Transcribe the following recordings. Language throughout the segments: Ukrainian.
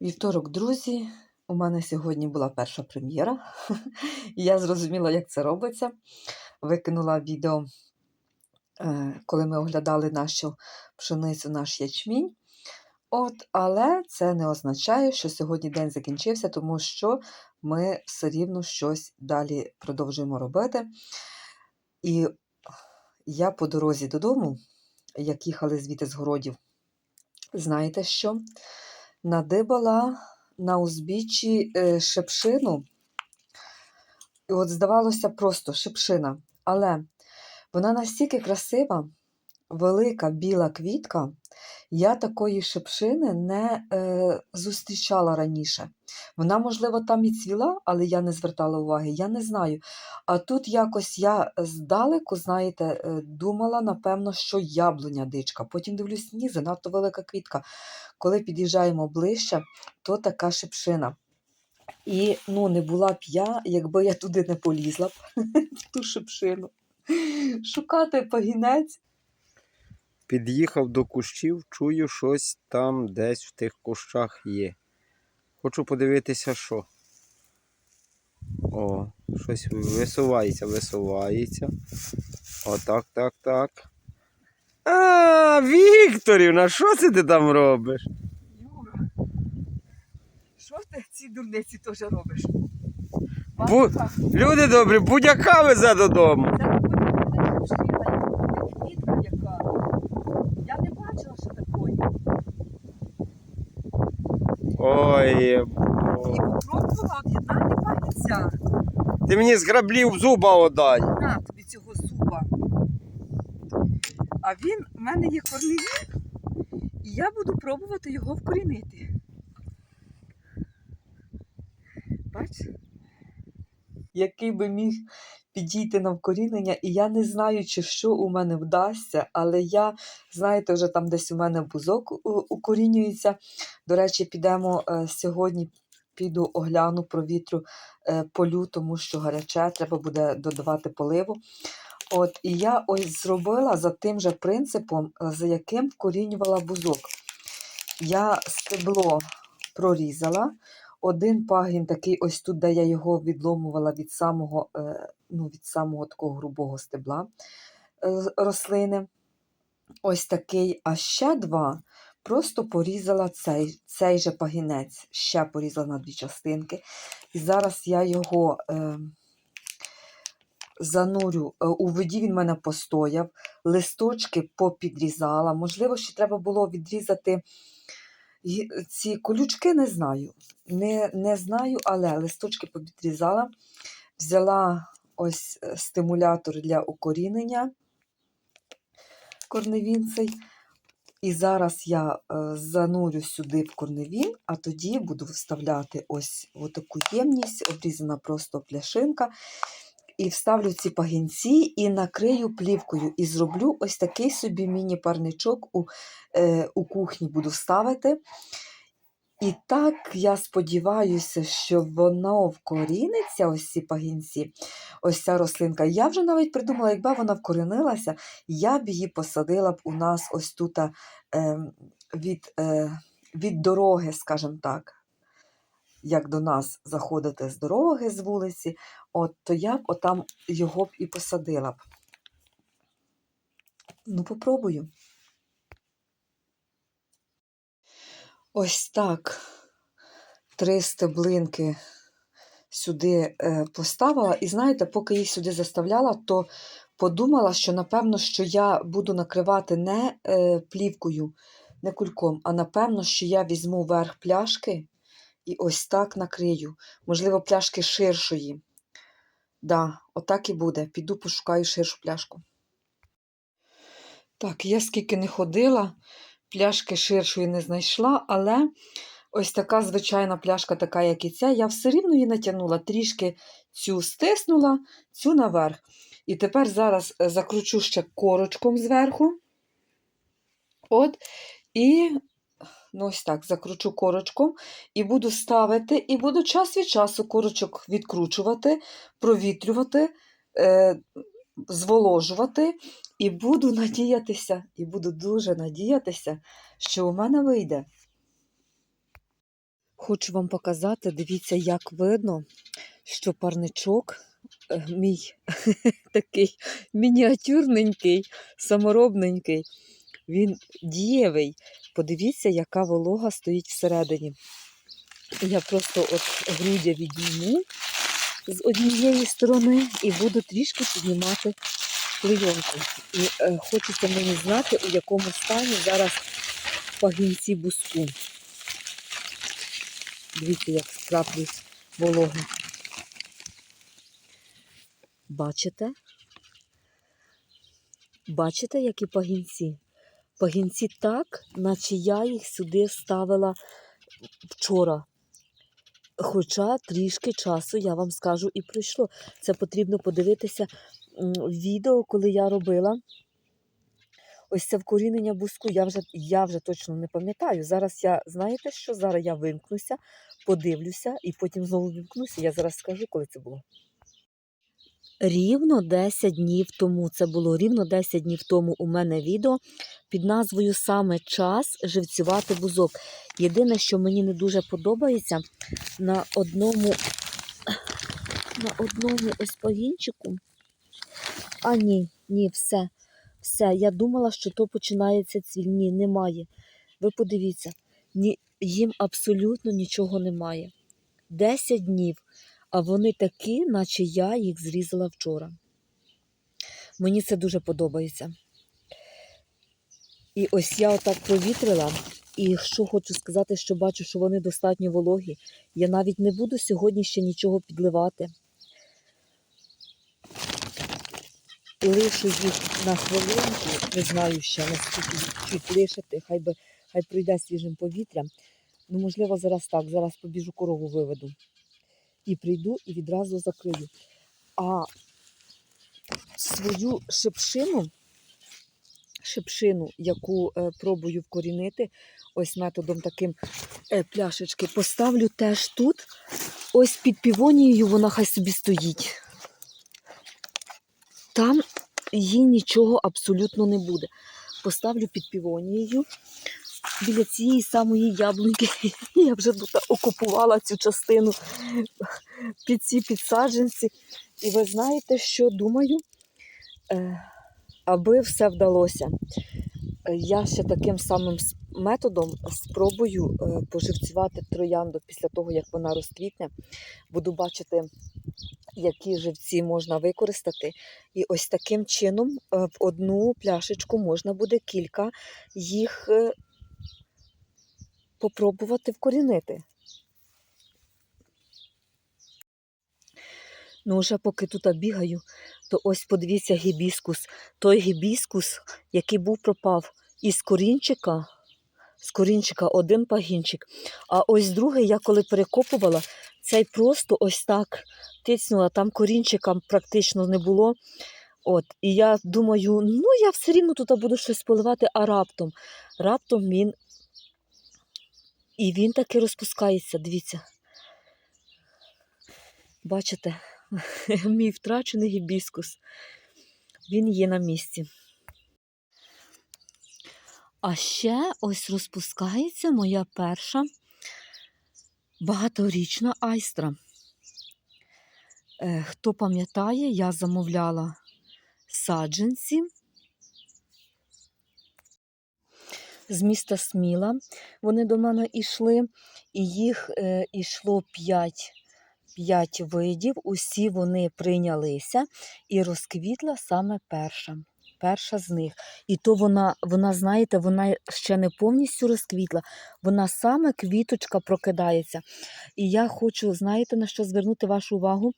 Вівторок, друзі, у мене сьогодні була перша прем'єра. Я зрозуміла, як це робиться. Викинула відео, е, коли ми оглядали нашу пшеницю, наш ячмінь. От, але це не означає, що сьогодні день закінчився, тому що ми все рівно щось далі продовжуємо робити. І я по дорозі додому, як їхали звідти з городів, знаєте що? Надибала на узбіччі е, шипшину. І от здавалося просто шипшина. Але вона настільки красива, велика біла квітка. Я такої шипшини не е, зустрічала раніше. Вона, можливо, там і цвіла, але я не звертала уваги, я не знаю. А тут якось я здалеку, знаєте, е, думала, напевно, що яблуня дичка. Потім дивлюсь, ні, занадто велика квітка. Коли під'їжджаємо ближче, то така шипшина. І ну, не була б я, якби я туди не полізла б, ту шипшину. Шукати пагінець. Під'їхав до кущів, чую, щось там десь в тих кущах є. Хочу подивитися, що. О, щось висувається, висувається. О, так, так, так. А, Вікторівна, що це ти там робиш? Юра, що ти ці дурниці теж робиш? Бу- Люди добрі, будь-яка везе додому. це буде шипшина, квітка яка. Я не бачила, що такої. Ой, І попробувала об'єднати пагінця. ти мені з граблів зуба одай. На тобі цього зуба. А він в мене є корневік, і я буду пробувати його вкорінити. Бач? Який би міг підійти на вкорінення, і я не знаю, чи що у мене вдасться, але я, знаєте, вже там десь у мене бузок укорінюється. До речі, підемо е, сьогодні. Піду огляну провітрю е, полю, тому що гаряче, треба буде додавати поливу. От, і я ось зробила за тим же принципом, е, за яким вкорінювала бузок. Я стебло прорізала. Один пагін такий, ось тут, де я його відломувала від самого, е, ну, від самого такого грубого стебла е, рослини. Ось такий, а ще два. Просто порізала цей, цей же пагінець, ще порізала на дві частинки. І зараз я його е, занурю. Е, У воді він в мене постояв, листочки попідрізала. Можливо, ще треба було відрізати ці колючки, не знаю. Не, не знаю, але листочки попідрізала. Взяла ось е, стимулятор для укорінення корневін цей. І зараз я е, занурю сюди в корневін, а тоді буду вставляти ось таку ємність, обрізана просто пляшинка. І вставлю ці пагінці і накрию плівкою. І зроблю ось такий собі міні-парничок у, е, у кухні буду ставити. І так я сподіваюся, що воно вкоріниться, ось ці пагінці, ось ця рослинка. Я вже навіть придумала, якби вона вкорінилася, я б її посадила б у нас ось тут е, від, е, від дороги, скажімо так. Як до нас заходити з дороги, з вулиці, от, то я б отам його б і посадила б. Ну, попробую. Ось так три стеблинки сюди е, поставила. І знаєте, поки їх сюди заставляла, то подумала, що напевно, що я буду накривати не е, плівкою, не кульком, а напевно, що я візьму верх пляшки і ось так накрию. Можливо, пляшки ширшої. Да, отак і буде. Піду пошукаю ширшу пляшку. Так, я скільки не ходила, пляшки ширшої не знайшла, але ось така звичайна пляшка, така, як і ця, я все рівно її натягнула, трішки цю стиснула, цю наверх. І тепер зараз е, закручу ще корочком зверху. От, і ну ось так, закручу корочком і буду ставити, і буду час від часу корочок відкручувати, провітрювати, е, зволожувати. І буду надіятися, і буду дуже надіятися, що у мене вийде. Хочу вам показати, дивіться, як видно, що парничок е, мій такий мініатюрненький, саморобненький, він дієвий. Подивіться, яка волога стоїть всередині. Я просто от грудя відійму з однієї сторони і буду трішки піднімати клейонку. І е, хочеться мені знати, у якому стані зараз пагінці буску. Дивіться, як скраплюють вологу. Бачите? Бачите, які пагінці? Пагінці так, наче я їх сюди ставила вчора. Хоча трішки часу, я вам скажу, і пройшло. Це потрібно подивитися відео, коли я робила. Ось це вкорінення буску, я вже, я вже точно не пам'ятаю. Зараз я, знаєте що? Зараз я вимкнуся, подивлюся і потім знову вимкнуся. Я зараз скажу, коли це було. Рівно 10 днів тому, це було рівно 10 днів тому у мене відео під назвою Саме час живцювати бузок. Єдине, що мені не дуже подобається, на одному, на одному ось пагінчику. А ні, ні, все. Все. Я думала, що то починається цвіль. Ні, немає. Ви подивіться, ні, їм абсолютно нічого немає. 10 днів, а вони такі, наче я їх зрізала вчора. Мені це дуже подобається. І ось я отак провітрила. І що хочу сказати, що бачу, що вони достатньо вологі. Я навіть не буду сьогодні ще нічого підливати. Лишу їх на хвилинку, не знаю ще наскільки чуть лишити, хай би хай пройде свіжим повітрям. Ну, можливо, зараз так. Зараз побіжу корову виведу. І прийду і відразу закрию. А свою шипшину, шипшину, яку е, пробую вкорінити, ось методом таким е, пляшечки, поставлю теж тут. Ось під півонією вона хай собі стоїть. Там їй нічого абсолютно не буде. Поставлю під півонією. Біля цієї самої яблуньки я вже тут окупувала цю частину під ці підсадженці. І ви знаєте, що думаю, Е, аби все вдалося. Я ще таким самим методом спробую е, поживцювати троянду після того, як вона розквітне. Буду бачити, які живці можна використати. І ось таким чином е, в одну пляшечку можна буде кілька їх попробувати вкорінити. Ну, вже поки тут бігаю, то ось подивіться гібіскус. Той гібіскус, який був пропав із корінчика, з корінчика один пагінчик. А ось другий, я коли перекопувала, цей просто ось так тицнула, там корінчика практично не було. От, і я думаю, ну я все рівно тут буду щось поливати, а раптом. Раптом він. І він таки розпускається, дивіться. Бачите, мій втрачений гібіскус. Він є на місці. А ще ось розпускається моя перша багаторічна айстра. Е, Хто пам'ятає, я замовляла саджанці з міста Сміла. Вони до мене йшли, і їх е, йшло 5, 5 видів. Усі вони прийнялися і розквітла саме перша. Перша з них. І то вона, вона, знаєте, вона ще не повністю розквітла, вона саме квіточка прокидається. І я хочу, знаєте, на що звернути вашу увагу?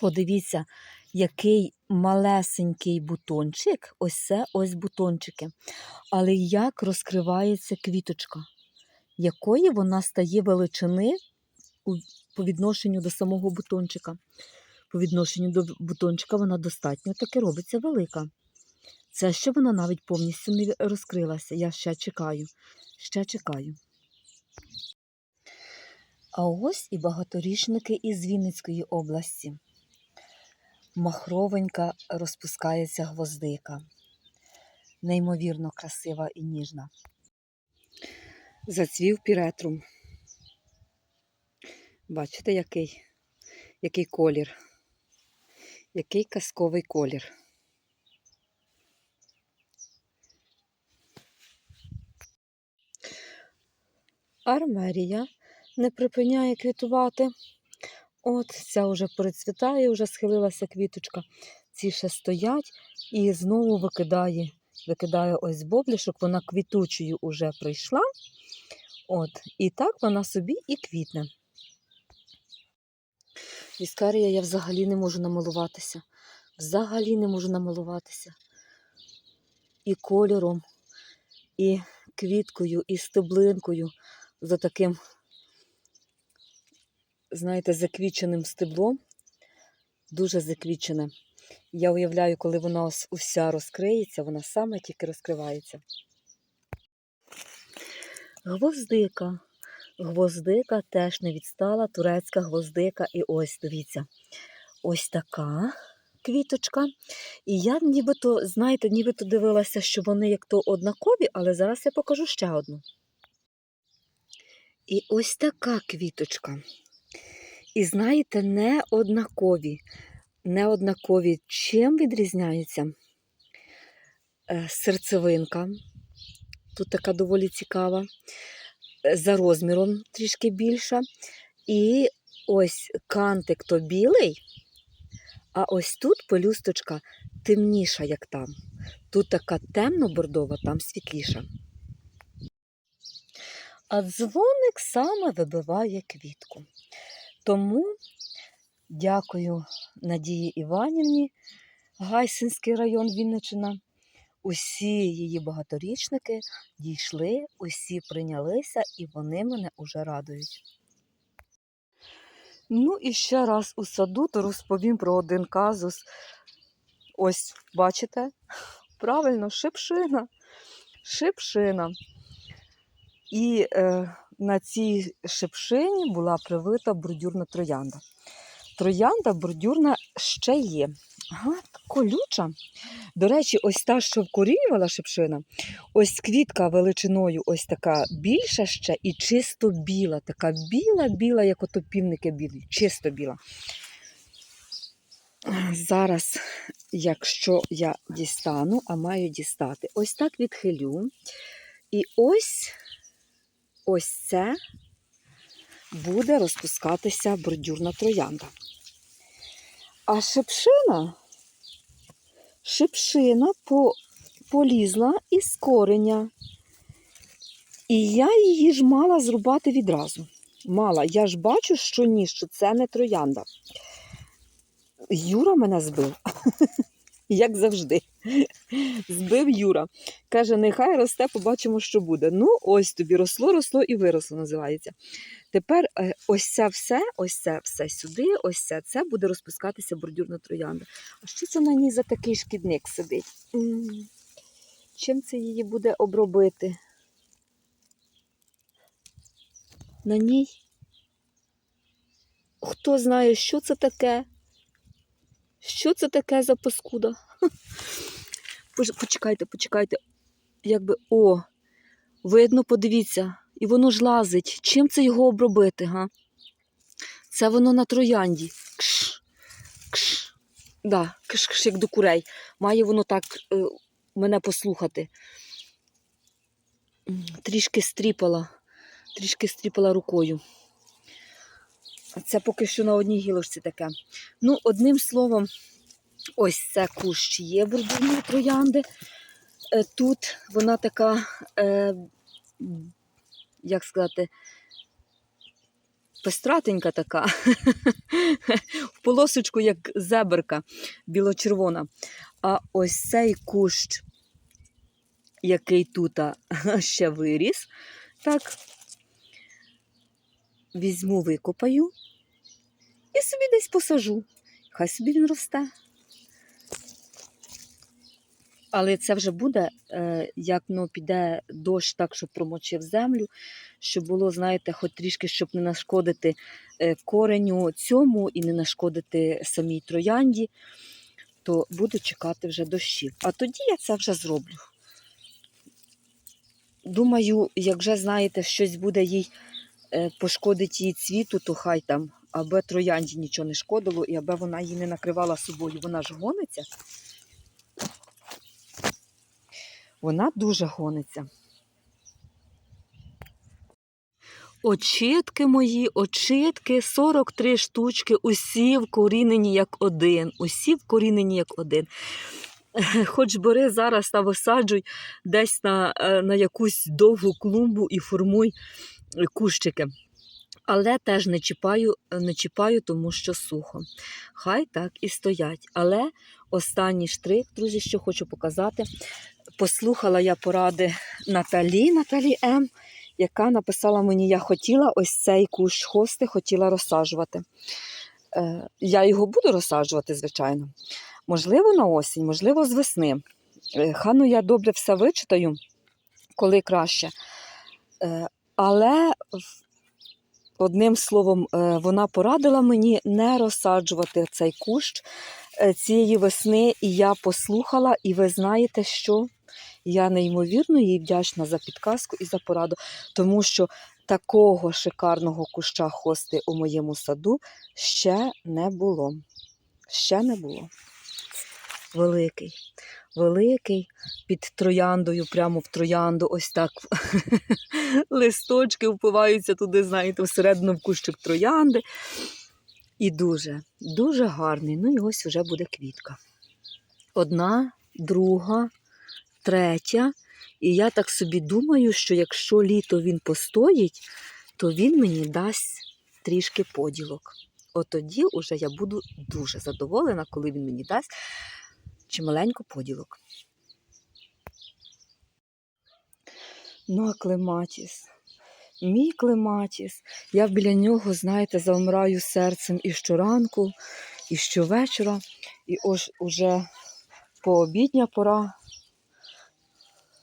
Подивіться, який малесенький бутончик, ось це ось бутончики. Але як розкривається квіточка, якої вона стає величини по відношенню до самого бутончика. По відношенню до бутончика вона достатньо таки робиться велика. Це ще вона навіть повністю не розкрилася. Я ще чекаю, ще чекаю. А ось і багаторічники із Вінницької області. Махровенька розпускається гвоздика. Неймовірно красива і ніжна. Зацвів піретрум. Бачите, який, який колір? Який казковий колір. Армерія не припиняє квітувати. От ця вже перецвітає, вже схилилася квіточка. Ці ще стоять і знову викидає. Викидає ось боблішок, вона квітучою уже прийшла. От, і так вона собі і квітне. Віскарія я взагалі не можу намалуватися. Взагалі не можу намалуватися. І кольором, і квіткою, і стеблинкою за таким, знаєте, заквіченим стеблом. Дуже заквічене. Я уявляю, коли вона уся розкриється, вона саме тільки розкривається. Гвоздика. Гвоздика теж не відстала, турецька гвоздика. І ось, дивіться, ось така квіточка. І я нібито, знаєте, нібито дивилася, що вони як то однакові, але зараз я покажу ще одну. І ось така квіточка. І знаєте, не однакові. Не однакові. Чим відрізняються? Е, Серцевинка. Тут така доволі цікава. Е, За розміром трішки більша. І ось кантик то білий, а ось тут пелюсточка темніша, як там. Тут така темно-бордова, там світліша. А дзвоник саме вибиває квітку. Тому дякую Надії Іванівні, Гайсинський район Вінниччина. Усі її багаторічники дійшли, усі прийнялися, і вони мене уже радують. Ну і ще раз у саду то розповім про один казус. Ось, бачите? Правильно, шипшина. Шипшина. І е, на цій шипшині була привита бордюрна троянда. Троянда бордюрна ще є. Ага, колюча. До речі, ось та, що вкорінювала шипшина, ось квітка величиною ось така більша ще і чисто біла, така біла-біла, як ото півники білі, чисто біла. Зараз, якщо я дістану, а маю дістати, ось так відхилю. І ось ось це буде розпускатися бордюрна троянда. А шипшина, шипшина по, полізла із кореня. І я її ж мала зрубати відразу. Мала. Я ж бачу, що ні, що це не троянда. Юра мене збив, як завжди. Збив Юра. Каже, нехай росте, побачимо, що буде. Ну, ось тобі росло, росло і виросло, називається. Тепер е, ось це все, ось це все сюди, ось це, це буде розпускатися бордюрна троянда. А що це на ній за такий шкідник сидить? Чим це її буде обробити? На ній? Хто знає, що це таке? Що це таке за паскуда? Почекайте, почекайте. Якби, о, видно, подивіться, і воно ж лазить. Чим це його обробити, га? Це воно на троянді. Кш, кш. Да, кш, кш, як до курей. Має воно так е, мене послухати. Трішки стріпала, трішки стріпала рукою. Це поки що на одній гілочці таке. Ну, одним словом, ось це кущ є бордюрної троянди. Е, Тут вона така, е, як сказати, пестратенька така, в полосочку, як зеберка біло-червона. А ось цей кущ, який тут ще виріс, так, візьму, викопаю і собі десь посажу. Хай собі він росте. Але це вже буде, е, як ну, піде дощ так, щоб промочив землю, щоб було, знаєте, хоч трішки, щоб не нашкодити е, кореню цьому і не нашкодити самій троянді, то буду чекати вже дощів. А тоді я це вже зроблю. Думаю, як вже знаєте, щось буде їй е, пошкодить її цвіту, то хай там, аби троянді нічого не шкодило, і аби вона її не накривала собою. Вона ж гониться. Вона дуже гониться. Очітки мої, очітки, 43 штучки, усі вкорінені як один. Усі вкорінені як один. Хоч бери зараз та висаджуй десь на, е, на якусь довгу клумбу і формуй е, кущики. Але теж не чіпаю, не чіпаю, тому що сухо. Хай так і стоять. Але останній штрих, друзі, що хочу показати. Послухала я поради Наталі, Наталі М, яка написала мені, я хотіла ось цей кущ хости, хотіла розсаджувати. Е, я його буду розсаджувати, звичайно. Можливо, на осінь, можливо, з весни. Е, Хану я добре все вичитаю, коли краще. Е, Але одним словом, е, вона порадила мені не розсаджувати цей кущ е, цієї весни, і я послухала, і ви знаєте, що я неймовірно їй вдячна за підказку і за пораду, тому що такого шикарного куща хости у моєму саду ще не було. Ще не було. Великий, великий, під трояндою, прямо в троянду, ось так листочки впиваються туди, знаєте, всередину в кущик троянди. І дуже, дуже гарний. Ну і ось вже буде квітка. Одна, друга, третя. І я так собі думаю, що якщо літо він постоїть, то він мені дасть трішки поділок. От тоді уже я буду дуже задоволена, коли він мені дасть чималенько поділок. Ну, а клематіс. Мій клематіс. Я біля нього, знаєте, завмираю серцем і щоранку, і щовечора. І ось уже пообідня пора.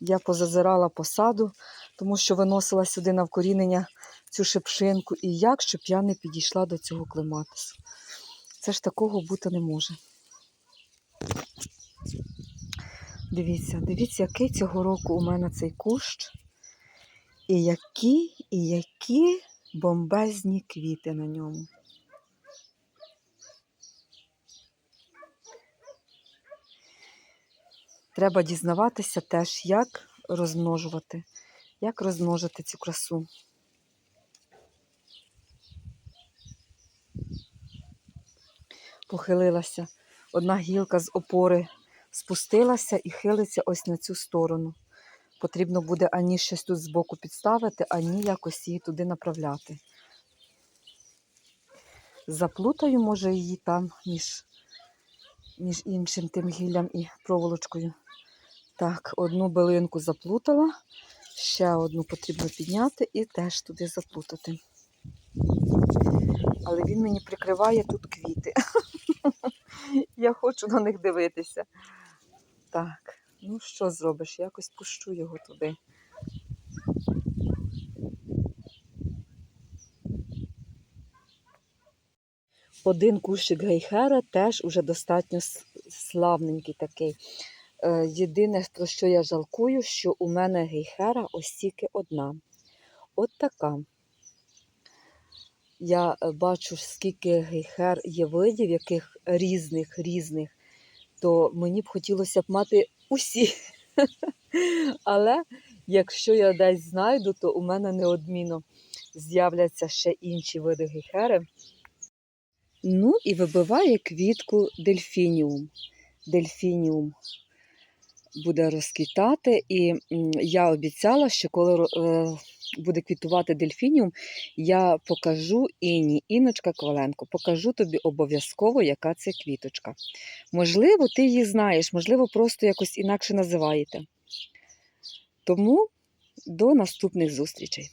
Я позазирала по саду, тому що виносила сюди на вкорінення цю шипшинку. І як щоб я не підійшла до цього клематису. Це ж такого бути не може. Дивіться, дивіться, який цього року у мене цей кущ. І які, і які бомбезні квіти на ньому. Треба дізнаватися теж, як розмножувати, як розмножити цю красу. Похилилася. Одна гілка з опори спустилася і хилиться ось на цю сторону. Потрібно буде ані щось тут збоку підставити, ані якось її туди направляти. Заплутаю, може, її там між, між іншим тим гіллям і проволочкою. Так, одну билинку заплутала, ще одну потрібно підняти і теж туди заплутати. Але він мені прикриває тут квіти. Я хочу на них дивитися. Так, ну що зробиш? Якось пущу його туди. Один кущик гейхера теж уже достатньо славненький такий. Е, Єдине, про що я жалкую, що у мене гейхера ось тільки одна. От така. Я е, бачу, скільки гейхер є видів, яких різних, різних, то мені б хотілося б мати усі. Але якщо я десь знайду, то у мене неодмінно з'являться ще інші види гейхери. Ну і вибиває квітку дельфініум. Дельфініум буде розквітати, і я обіцяла, що коли е, буде квітувати дельфініум, я покажу Іні, Іночка Коваленко, покажу тобі обов'язково, яка це квіточка. Можливо, ти її знаєш, можливо, просто якось інакше називаєте. Тому до наступних зустрічей.